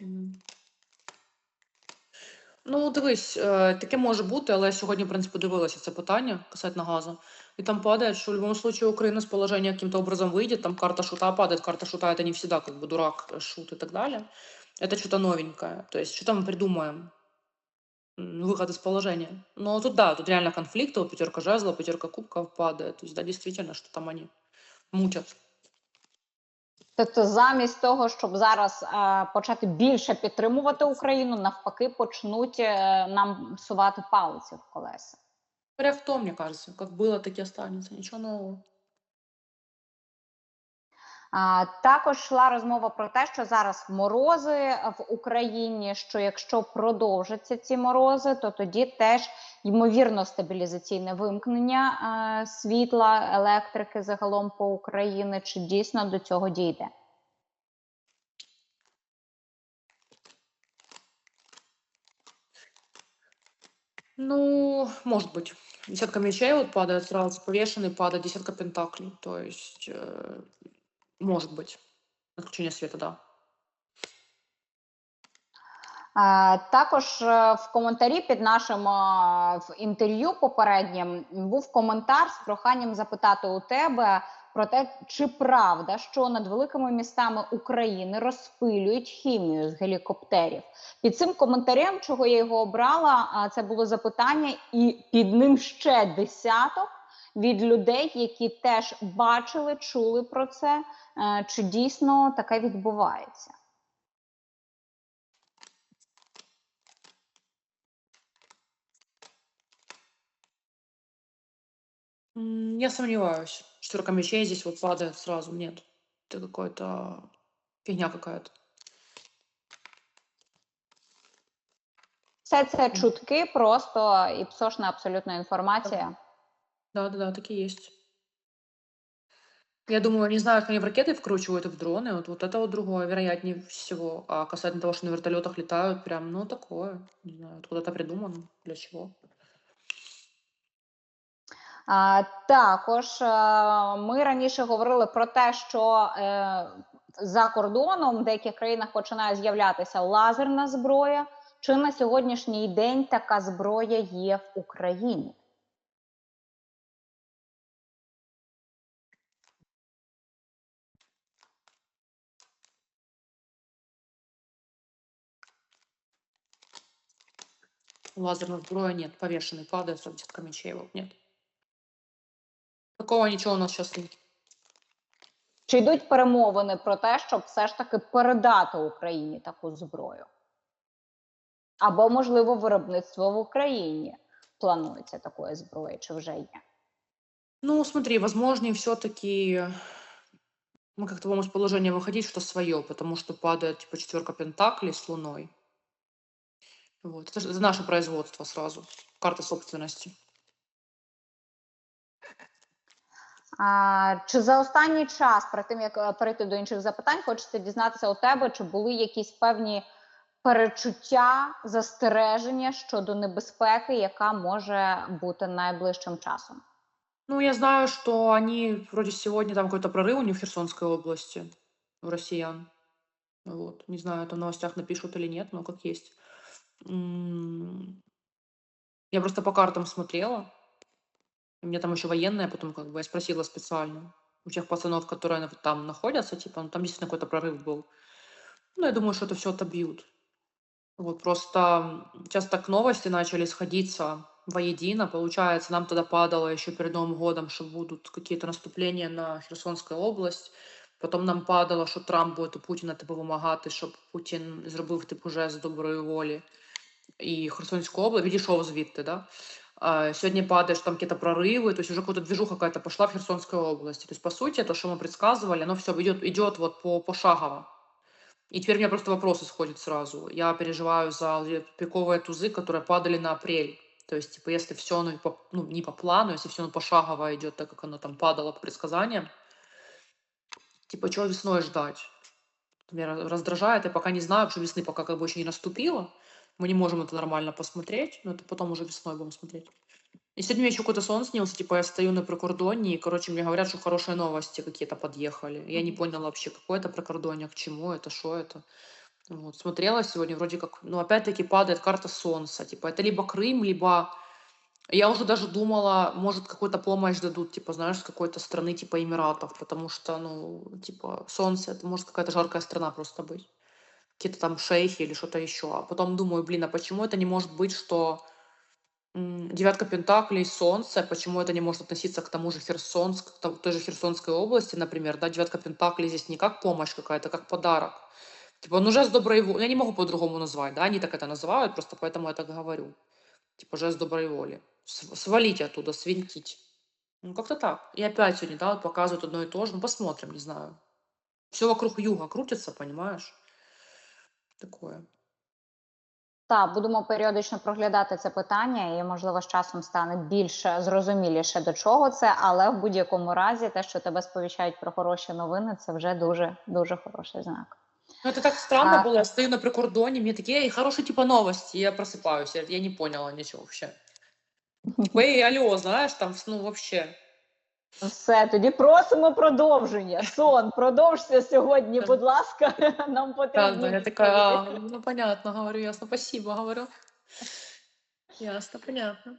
Мгм. Ну, дивись, е, таке може бути, але я сьогодні, в принципі, дивилася це питання касательно газу. И там падает, что в любом случае Украина с положения каким-то образом выйдет, там карта шута падает, карта шута это не всегда как бы дурак, э, шут и так далее. Это что-то новенькое. То есть что-то мы придумаем. М, Выход из положения. Но тут да, тут реально конфликты, вот пятерка жезлов, пятерка кубков падает. То есть да, действительно, что там они мутят. Тобто, замість того, щоб зараз е, почати більше підтримувати Україну, навпаки, почнуть е, нам сувати палиці в колеса. Говоря в том, мне кажется, как было, так и останется. Нового. А, також йшла розмова про те, що зараз морози в Україні. Що якщо продовжаться ці морози, то тоді теж ймовірно стабілізаційне вимкнення е, світла, електрики загалом по Україні. Чи дійсно до цього дійде? Ну, может быть. Десятка мечей вот падает сразу, повешенный падает, десятка пентаклей. То есть, э, может быть. Отключение света, да. Також е, в коментарі під нашим в інтерв'ю попереднім був коментар з проханням запитати у тебе про те, чи правда, що над великими містами України розпилюють хімію з гелікоптерів. Під цим коментарем, чого я його обрала, це було запитання, і під ним ще десяток від людей, які теж бачили, чули про це, е, чи дійсно таке відбувається. Я сомневаюсь. Четверка мечей здесь вот падает сразу. Нет. Это какой-то фигня какая-то. Все це чутки, просто і псошна абсолютна інформація. Да, да, да, такие есть. Я думаю, не знаю, как они в ракеты вкручивают и в дроны. Вот, вот это вот другое, вероятнее всего. А касательно того, что на вертолетах летают, прям, ну, такое. Не знаю, откуда-то придумано. Для чего? А, також е, ми раніше говорили про те, що е, за кордоном в деяких країнах починає з'являтися лазерна зброя. Чи на сьогоднішній день така зброя є в Україні? Лазерная сброя нет. Повешенный падает, с десятка мечей. Вот нет. Такого ничего у нас сейчас нет. Чи йдуть перемовини про те, щоб все ж таки передати Україні таку зброю? Або, можливо, виробництво в Україні планується такої зброї, чи вже є? Ну, смотри, возможнее все-таки мы как-то будем из положения выходить, что свое, потому что падает типа четверка пентаклей с луной. Вот. Это, ж- это наше производство сразу. Карта собственности. А, чи за останній час, перед тим як е, перейти до інших запитань, хочеться дізнатися у тебе, чи були якісь певні перечуття, застереження щодо небезпеки, яка може бути найближчим часом? Ну, я знаю, что они вроде сегодня там какой-то прорыв у них в Херсонской области, у россиян. Вот. Не знаю, это в новостях напишут или нет, но как есть. М, Я просто по картам смотрела. У меня там еще военная, потом как бы я спросила специально у тех пацанов, которые на- там находятся, типа, ну там действительно какой-то прорыв был. Ну, я думаю, что это все отобьют. Вот просто м, сейчас так новости начали сходиться воедино. Получается, нам тогда падало еще перед Новым годом, что будут какие-то наступления на Херсонскую область. Потом нам падало, що Трамп буде у Путіна типу вимагати, щоб Путін зробив типу жест доброї волі і Херсонську область, відійшов звідти, да? А, Сьогодні падає, що там какие-то прорывы, то есть уже какая-то движуха какая-то пошла в Херсонской области. То есть, по сути, то, что мы предсказывали, оно все идет, идет вот по, пошагово. И теперь у меня просто вопрос исходит сразу. Я переживаю за вот пиковые тузы, которые падали на апрель. То есть, типа, если все, ну, по- ну, не по плану, если все ну, пошагово идет, так как оно там падало по предсказаниям, типа, чего весной ждать? Меня раз- раздражает, я пока не знаю, потому что весны пока как бы еще не наступило. Мы не можем это нормально посмотреть, но это потом уже весной будем смотреть. И сегодня мне еще какой-то сон снился, типа я стою на прикордонии, и, короче, мне говорят, что хорошие новости какие-то подъехали. Я не поняла вообще, какое это прикордоние, к чему это, что это. Вот, смотрела сегодня, вроде как, ну, опять-таки падает карта Солнца. Типа, это либо Крым, либо... Я уже даже думала, может, какую-то помощь дадут, типа, знаешь, с какой-то страны, типа Эмиратов, потому что, ну, типа, Солнце, это может какая-то жаркая страна просто быть. Какие-то там шейхи или что-то еще. А потом думаю, блин, а почему это не может быть, что девятка пентаклей, Солнце, почему это не может относиться к тому же Херсонск, к той же Херсонской области, например, да, девятка пентаклей здесь не как помощь какая-то, как подарок. Типа, ну, жест доброй воли. Я не могу по-другому назвать, да, они так это называют, просто поэтому я так говорю. Типа, жест доброй воли. Св- Свалить оттуда, свинтить. Ну, как-то так. И опять сегодня, да, показывают одно и то же. Ну, посмотрим, не знаю. Все вокруг юга крутится, понимаешь? Такое. Так, будемо періодично проглядати це питання, і можливо з часом стане більш зрозуміліше до чого це. Але в будь-якому разі, те, що тебе сповіщають про хороші новини, це вже дуже дуже хороший знак. Ну, это так странно А. было. Я стою на прикордоне, мне такие, эй, хорошие типа новости. Я просыпаюсь, я, я не поняла ничего вообще. Типа, эй, алло, знаешь, там, ну, вообще. Все, тоді просимо продовження. Сон, продовжся сьогодні, будь ласка. Нам потрібно. я такая, а, ну, понятно, говорю, ясно, спасибо, говорю. Ясно, понятно.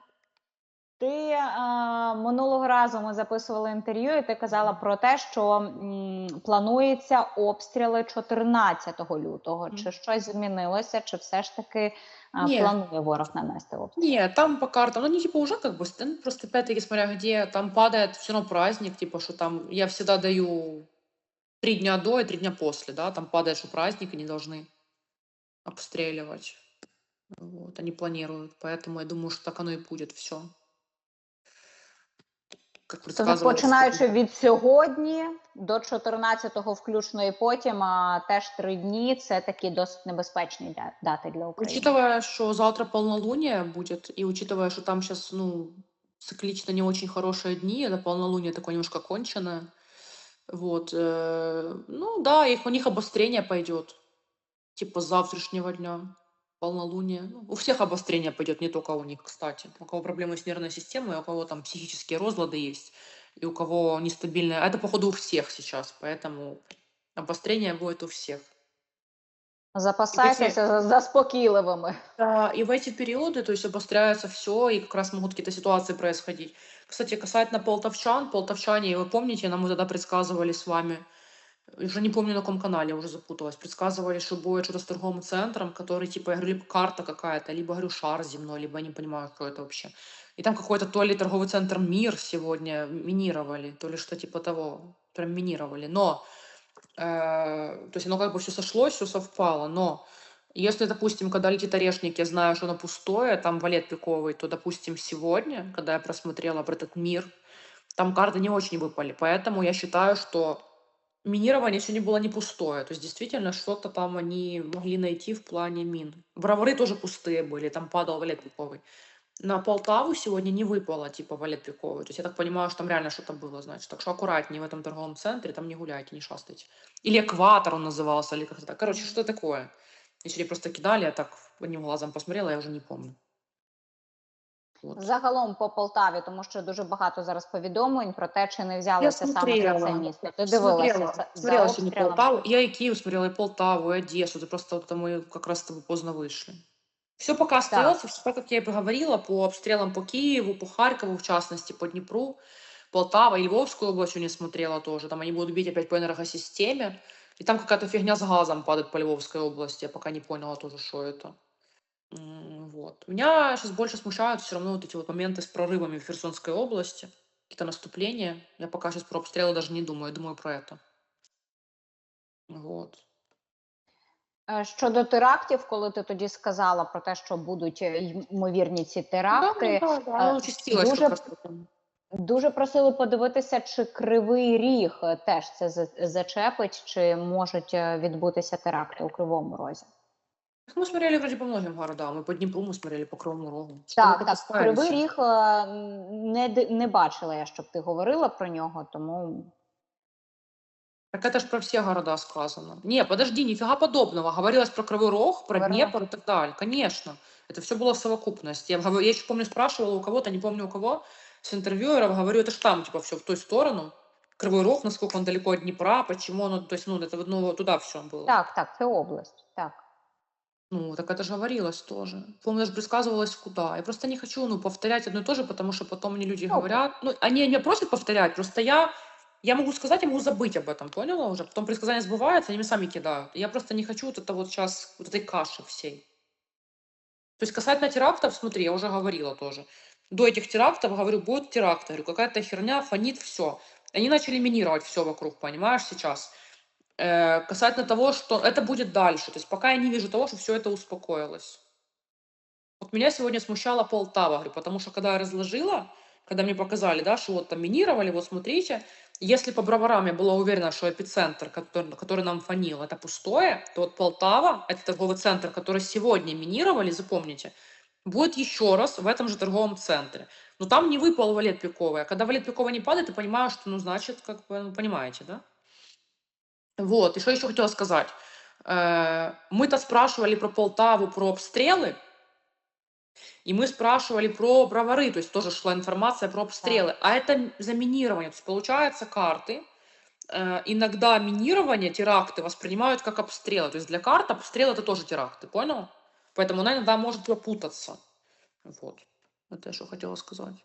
Ти а, минулого разу ми записували інтерв'ю, і ти казала про те, що м, планується обстріли 14 лютого. Чи щось змінилося, чи все ж таки а, Ні. планує ворог нанести обстріл? Нет, там по картам, ну, не типа уже как бы, ст- ну, просто опять-таки, смотря где, там падает все равно праздник, типа, что там, я всегда даю три дня до и три дня после, да, там падает, что праздник, и не должны обстреливать. Вот, они планируют, поэтому я думаю, что так оно и будет все. Как Тобто, предсказывалось. починаючи від сьогодні до 14-го включно і потім, а теж три дні це такі досить небезпечні дя- дати для України. Учитывая, что завтра полнолуние будет, и учитывая, что там сейчас, ну, циклично не очень хорошие дни, это полнолуние такое немножко конченое, вот, э, ну да, их, у них обострение пойдет, типа с завтрашнего дня, Полнолуние. Ну, у всех обострение пойдет, не только у них, кстати. У кого проблемы с нервной системой, у кого там психические розлады есть, и у кого нестабильное. А это, походу, у всех сейчас, поэтому обострение будет у всех. Запасайтеся за- заспокійливими. Да, и в эти периоды, то есть обостряется все, и как раз могут какие-то ситуации происходить. Кстати, касательно полтовчан, полтовчане, вы помните, нам мы тогда предсказывали с вами, уже не помню на каком канале, уже запуталась, предсказывали, что будет что-то с торговым центром, который, типа, я говорю, либо карта какая-то, либо, говорю, шар земной, либо я не понимаю, что это вообще. И там какой-то то ли торговый центр «Мир» сегодня минировали, то ли что типа того, прям минировали. Но, э, то есть оно как бы все сошлось, все совпало, но если, допустим, когда летит орешник, я знаю, что оно пустое, там валет пиковый, то, допустим, сегодня, когда я просмотрела про этот мир, там карты не очень выпали. Поэтому я считаю, что минирование сегодня было не пустое. То есть действительно что-то там они могли найти в плане мин. Бровары тоже пустые были, там падал валет пиковый. На Полтаву сегодня не выпало, типа, валет пиковый. То есть я так понимаю, что там реально что-то было, значит. Так что аккуратнее в этом торговом центре, там не гуляйте, не шастайте. Или экватор он назывался, или как-то так. Короче, что такое? Если просто кидали, я так одним глазом посмотрела, я уже не помню. Вот. Загалом по Полтаві, тому що дуже багато зараз повідомлень про те, чи не взялися саме за це смотрела, місто. Ти дивилася Смотрела, за, смотрела за сегодня обстрілами? Полтаву. Я и Киев смотрела, и Полтаву, и Одессу. Это просто вот мы как раз с тобой поздно вышли. Все пока остается, все как я и говорила, по обстрелам по Киеву, по Харькову, в частности, по Днепру, Полтава и Львовскую область сегодня смотрела тоже. Там они будут бить опять по энергосистеме. И там какая-то фигня с газом падает по Львовской области. Я пока не поняла тоже, что это. М, Вот. Меня сейчас больше смущают все равно вот эти вот моменты с прорывами в Херсонской области, какие-то наступления. Я пока сейчас про обстрелы даже не думаю, я думаю про это. Вот. Е, Щодо терактів, коли ти тоді сказала про те, що будуть е, ймовірні ці теракти, да, да, э, оно участилось дуже как раз потом. дуже просили подивитися, чи кривий ріг е, теж це за- зачепить, чи можуть е, відбутися теракти у кривому розі. Мы смотрели вроде по многим городам, и по Днепру мы смотрели, по Кривому Рогу. Что мы Так, так, пропускаем кривий всё? ріг е, не, ди- не бачила я, щоб ти говорила про нього, тому Так это ж про все города сказано. Не, подожди, нифига подобного. Говорилось про Кривой Рог, про Говорила? Днепр и так далее. Конечно. Это все было в совокупности. Я, говорю- я еще помню, спрашивала у кого-то, не помню у кого, с интервьюеров, говорю, это ж там, типа, все в ту сторону. Кривой Рог, насколько он далеко от Днепра, почему оно, то есть, ну, это ну, туда все было. Так, так, це область. Так. Ну, так это же говорилось тоже. Помню, даже предсказывалось, куда. Я просто не хочу, ну, повторять одно и то же, потому что потом мне люди говорят, ну, они меня просят повторять, просто я, я могу сказать, я могу забыть об этом, поняла уже? Потом предсказания сбываются, они мне сами кидают. Я просто не хочу вот это вот сейчас, вот этой каши всей. То есть касательно терактов, смотри, я уже говорила тоже. До этих терактов, говорю, будет теракт, говорю, какая-то херня, фонит, все. Они начали минировать все вокруг, понимаешь, сейчас. Э, касательно того, что это будет дальше. То есть пока я не вижу того, что все это успокоилось. Вот меня сегодня смущала Полтава, говорю, потому что когда я разложила, когда мне показали, да, что вот там минировали, вот смотрите, если по броварам я была уверена, что эпицентр, который, который нам фонил, это пустое, то вот Полтава, это торговый центр, который сегодня минировали, запомните, будет еще раз в этом же торговом центре. Но там не выпал валет пиковый. А когда валет пиковый не падает, ты понимаешь, что, ну, значит, как бы, ну, понимаете, да? Вот, и что еще хотела сказать. Э, Мы-то спрашивали про Полтаву, про обстрелы, и мы спрашивали про бровары, то есть тоже шла информация про обстрелы. А это заминирование. То есть получается карты, э, иногда минирование, теракты воспринимают как обстрелы. То есть для карт обстрел это тоже теракты, понял? Поэтому она иногда может пропутаться. Вот. Это я що хотіла сказати.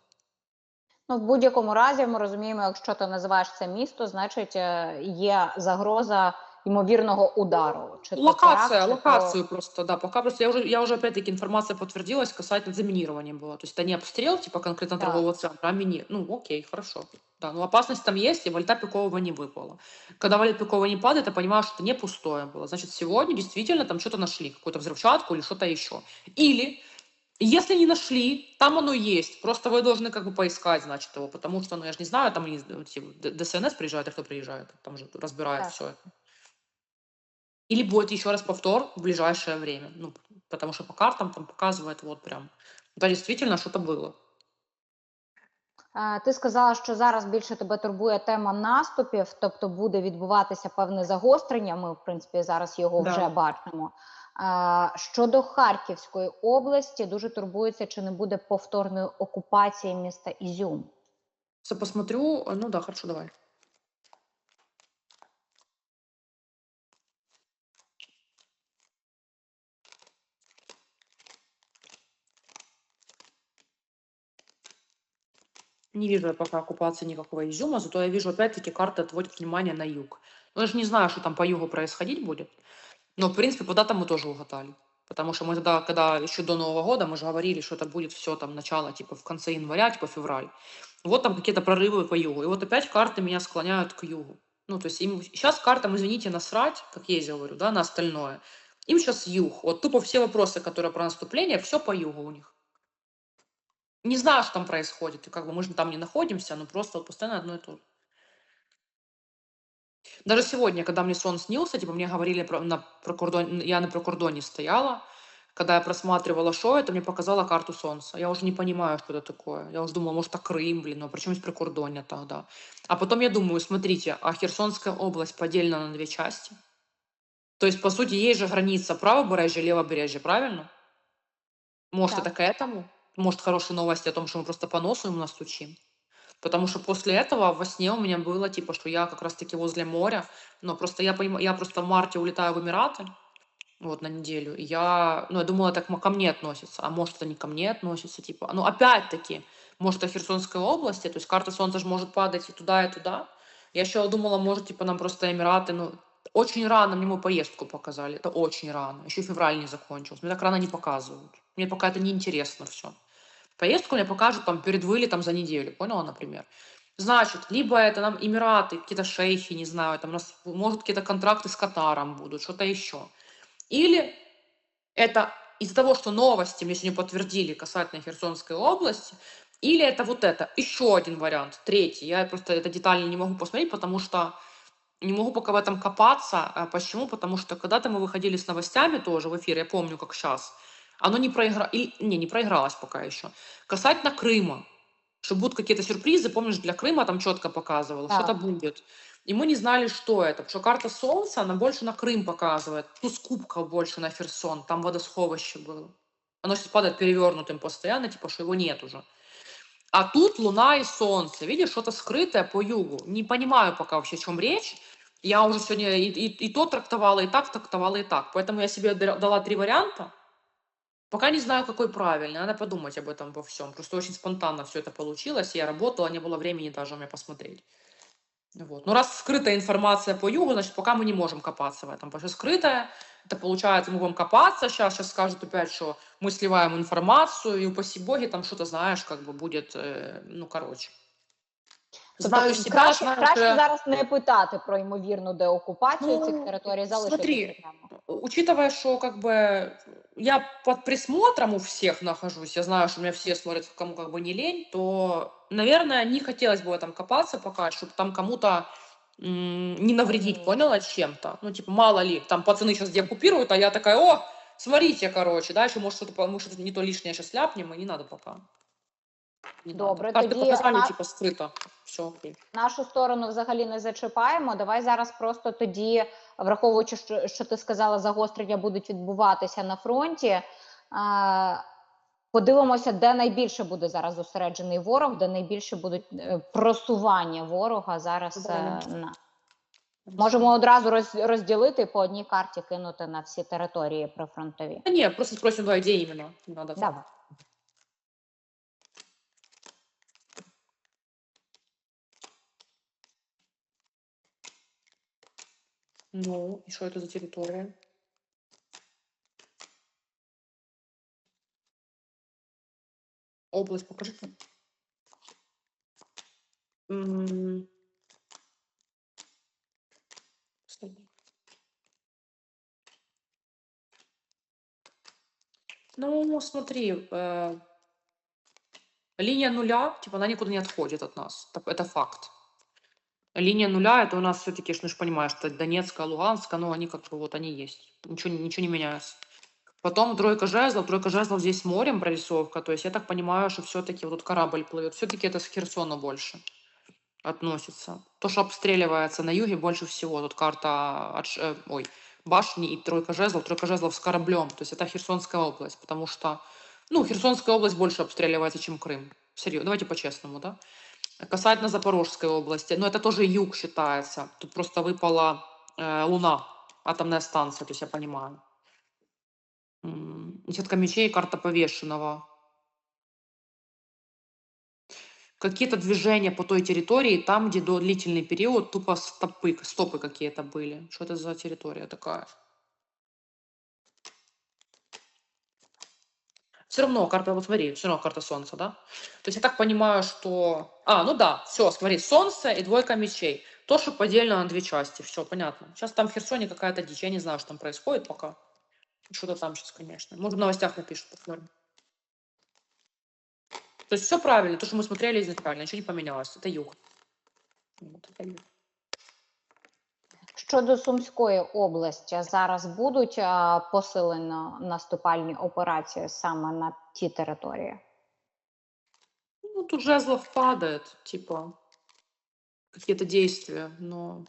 Ну, в будь-якому разі, ми розуміємо, якщо ти називаєш це місто, значить е, є загроза ймовірного удару. Чи то Локация, теракт, чи то- локацию просто, да, пока просто я уже, я уже опять-таки информация подтвердилась касательно заминирования было. То есть это не обстрел, типа конкретно Да. торгового центра, а мини. Ну, окей, хорошо. Да, ну опасность там есть, и вальта пикового не выпало. Когда валет пикового не падает, я понимаю, что это не пустое было. Значит, сегодня действительно там что-то нашли, какую-то взрывчатку или что-то еще. Или, если не нашли, там оно есть. Просто вы должны как бы поискать, значит, его, потому что, ну, я же не знаю, там они, ну, типа, Д- ДСНС приезжает, а кто приезжает, там же разбирает Так. все это. Или будет еще раз повтор в ближайшее время. Ну, потому что по картам там показывает вот прям. Да, действительно, что-то было. Е, Ти сказала, що зараз більше тебе турбує тема наступів, тобто буде відбуватися певне загострення. Ми, в принципі, зараз його Да. вже бачимо. Е, Щодо Харківської області, дуже турбується, чи не буде повторної окупації міста Ізюм. Все посмотрю. э, Ну да, хорошо, давай. Не вижу я пока оккупации никакого изюма, зато я вижу, опять-таки, карта отводит внимание на юг. Ну, я же не знаю, что там по югу происходить будет. Но, в принципе, куда-то мы тоже угадали. Потому что мы тогда, когда еще до Нового года, мы же говорили, что это будет все там начало, типа, в конце января, типа, февраль. Вот там какие-то прорывы по югу. И вот опять карты меня склоняют к югу. Ну, то есть им сейчас картам, извините, насрать, как я и говорю, да, на остальное. Им сейчас юг. Вот тупо все вопросы, которые про наступление, все по югу у них. Не знаю, что там происходит. И как бы мы же там не находимся, но просто вот постоянно одно и то же. Даже сегодня, когда мне сон снился, типа мне говорили про, на прокордон, я на прокордоне стояла, когда я просматривала шоу, это мне показала карту солнца. Я уже не понимаю, что это такое. Я уже думала, может, это Крым, блин, ну а причем здесь прикордонье тогда? А потом я думаю, смотрите, а Херсонская область поделена на две части. То есть, по сути, есть же граница правобережья, левобережья, правильно? Может, Так. это к этому? Может, хорошие новости о том, что мы просто по носу ему настучим? Потому что после этого во сне у меня было, типа, что я как раз-таки возле моря, но просто я понимаю, я просто в марте улетаю в Эмираты, вот, на неделю, и я, ну, я думала, это к м- ко мне относится, а может, это не ко мне относится, типа, ну, опять-таки, может, это Херсонской области, то есть карта солнца же может падать и туда, и туда. Я еще думала, может, типа, нам просто Эмираты, ну, очень рано мне мою поездку показали, это очень рано, еще февраль не закончился, мне так рано не показывают, мне пока это неинтересно все. Поездку мне покажут там перед вылетом за неделю, поняла, например. Значит, либо это нам Эмираты, какие-то шейхи, не знаю, там у нас, может, какие-то контракты с Катаром будут, что-то еще. Или это из-за того, что новости мне сегодня подтвердили касательно Херсонской области, или это вот это, еще один вариант, третий. Я просто это детально не могу посмотреть, потому что не могу пока в этом копаться. А Почему? Потому что когда-то мы выходили с новостями тоже в эфир, я помню, как сейчас, оно не проигралось, не, не проигралось пока еще. Касательно Крыма, что будут какие-то сюрпризы, помнишь, для Крыма там четко показывало, Так. что-то будет. И мы не знали, что это, потому что карта Солнца, она больше на Крым показывает, с кубков больше на Херсон, там водосховище было. Оно сейчас падает перевернутым постоянно, типа, что его нет уже. А тут Луна и Солнце. Видишь, что-то скрытое по югу. Не понимаю пока вообще, о чем речь. Я уже сегодня и, и, и то трактовала, и так трактовала, и так. Поэтому я себе дала три варианта. Пока не знаю, какой правильный. Надо подумать об этом во всем. Просто очень спонтанно все это получилось. Я работала, не было времени даже у меня посмотреть. Вот. Ну, раз скрытая информация по югу, значит, пока мы не можем копаться в этом. Потому что скрытая, это получается, мы будем копаться сейчас, сейчас скажут опять, что мы сливаем информацию, и упаси боги, там что-то, знаешь, как бы будет, э, ну, короче. Знаю Тобто себя, краще, знаю, краще що я- зараз не питати про ймовірну деокупацію Ну, цих територій, залишити смотри, цю тему. учитывая, что как бы я под присмотром у всех нахожусь, я знаю, что меня все смотрят, кому как бы не лень, то, наверное, не хотелось бы в этом копаться пока, чтобы там кому-то м, не навредить, Мгм. поняла, чем-то. Ну, типа, мало ли, там пацаны сейчас деоккупируют, а я такая, о, смотрите, короче, да, еще может что-то, по- может что-то не то лишнее сейчас ляпнем, и не надо пока. Не Добре, надо. Карты тоді показали, на- типа, скрыто. Все. Нашу сторону взагалі не зачіпаємо. Давай зараз просто тоді, враховуючи, що, що ти сказала, загострення будуть відбуватися на фронті. е, Подивимося, де найбільше буде зараз зосереджений ворог, де найбільше будуть е, просування ворога зараз. е, Добре. на можемо одразу роз, розділити по одній карті кинути на всі території прифронтові. Да не, просто спросим, да, где именно. Давай. Ну, и что это за территория? Область покажите. Ну, смотри, э, линия нуля, типа, она никуда не отходит от нас. Это факт. Линия нуля, это у нас все-таки, ну, понимаешь, что Донецкая, Луганская, но они как бы вот они есть. Ничего, ничего не меняется. Потом тройка жезлов. Тройка жезлов здесь морем прорисовка. То есть я так понимаю, что все-таки вот тут корабль плывет. Все-таки это с Херсона больше относится. То, что обстреливается на юге больше всего. Тут карта от, э, ой, башни и тройка жезлов. Тройка жезлов с кораблем. То есть это Херсонская область. Потому что, ну, Херсонская область больше обстреливается, чем Крым. Серьезно, давайте по-честному, да? Касательно Запорожской области, ну, это тоже юг считается. Тут просто выпала э, Луна, атомная станция, то есть я понимаю. Десятка мечей, карта повешенного. Какие-то движения по той территории, там, где до длительный период тупо стопы, стопы какие-то были. Что это за территория такая? Все равно карта, вот смотри, все равно карта Солнца, да? То есть я так понимаю, что... А, ну да, все, смотри, Солнце и двойка мечей. То, что поделено на две части, все, понятно. Сейчас там в Херсоне какая-то дичь, я не знаю, что там происходит пока. Что-то там сейчас, конечно. Может, в новостях напишут, посмотрим. То есть все правильно, то, что мы смотрели изначально, ничего не поменялось. Это юг. Вот, это юг. Щодо Сумської області, зараз будуть е, посилено наступальні операції саме на ті території. Ну, тут жезлов падает, типа, какие-то действия, но...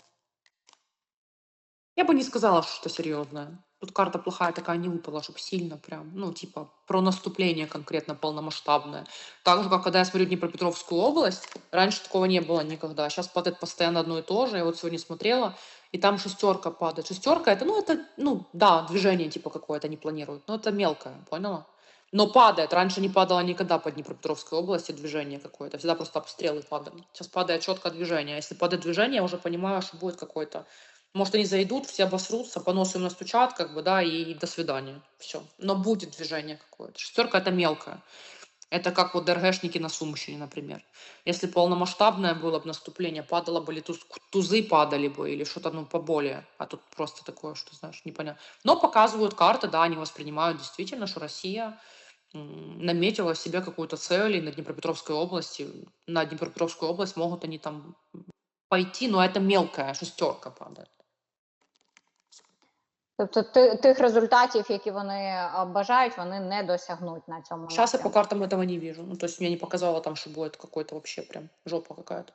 Я бы не сказала, что это серьезное. Тут карта плохая такая не выпала, чтобы сильно прям, ну, типа, про наступление конкретно полномасштабное. Так же, как когда я смотрю Днепропетровскую область, раньше такого не было никогда. Сейчас падает постоянно одно и то же. Я вот сегодня смотрела, и там шестерка падает. Шестерка это, ну, это, ну, да, движение типа какое-то не планируют, но это мелкое, поняла? Но падает. Раньше не падало никогда по Днепропетровской области движение какое-то. Всегда просто обстрелы падали. Сейчас падает четко движение. Если падает движение, я уже понимаю, что будет какой-то... Может, они зайдут, все обосрутся, по носу им настучат, как бы, да, и до свидания. Все. Но будет движение какое-то. Шестерка это мелкое. Это как вот ДРГшники на Сумщине, например. Если полномасштабное было бы наступление, падало бы ли туз, тузы падали бы или что-то ну поболее. А тут просто такое, что знаешь, непонятно. Но показывают карты, да, они воспринимают действительно, что Россия наметила себе какую-то цель, и на Днепропетровской области, на Днепропетровскую область могут они там пойти, но это мелкая шестерка падает. Тобто ти- тих результатів, які вони бажають, вони не досягнуть на цьому. Сейчас я по картам этого не вижу. Ну, то есть мне не показало там, что будет какой-то вообще прям жопа какая-то.